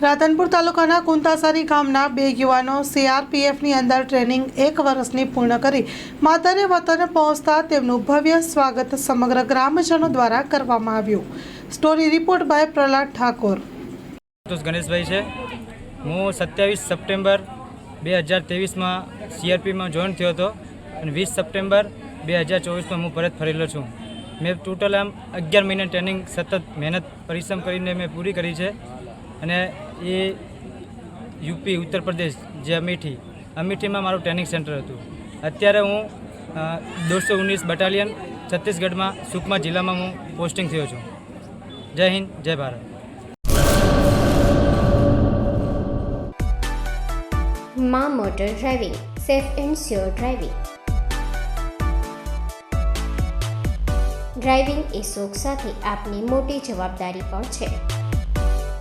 રાધનપુર તાલુકાના કુંતાસારી ગામના બે યુવાનો સીઆરપીએફની અંદર ટ્રેનિંગ એક વર્ષની પૂર્ણ કરી માતાને વતન પહોંચતા તેમનું ભવ્ય સ્વાગત સમગ્ર ગ્રામજનો દ્વારા કરવામાં આવ્યું. Story report by Prahlad Thakor. Ganeshbhai છે. હું સત્યાવીસ સપ્ટેમ્બર બે હજાર ત્રેવીસમાં સીઆરપીમાં જોઈન થયો હતો અને વીસ સપ્ટેમ્બર બે હજાર ચોવીસમાં હું પરત ફરેલો છું. મેં ટોટલ આમ અગિયાર મહિના ટ્રેનિંગ સતત મહેનત પરિશ્રમ કરીને મેં પૂરી કરી છે અને એ યુપી, ઉત્તર પ્રદેશ જે અમેઠી, અમેઠીમાં મારું ટ્રેનિંગ સેન્ટર હતું. અત્યારે હું દોઢસો ઓગણીસ બટાલિયન છત્તીસગઢમાં સુકમા જિલ્લામાં હું પોસ્ટિંગ થયો છું. જય Hind, Jai Bharat. Maa motor driving, safe and sure driving. Driving એ શોખ સાથે આપની મોટી જવાબદારી પણ છે.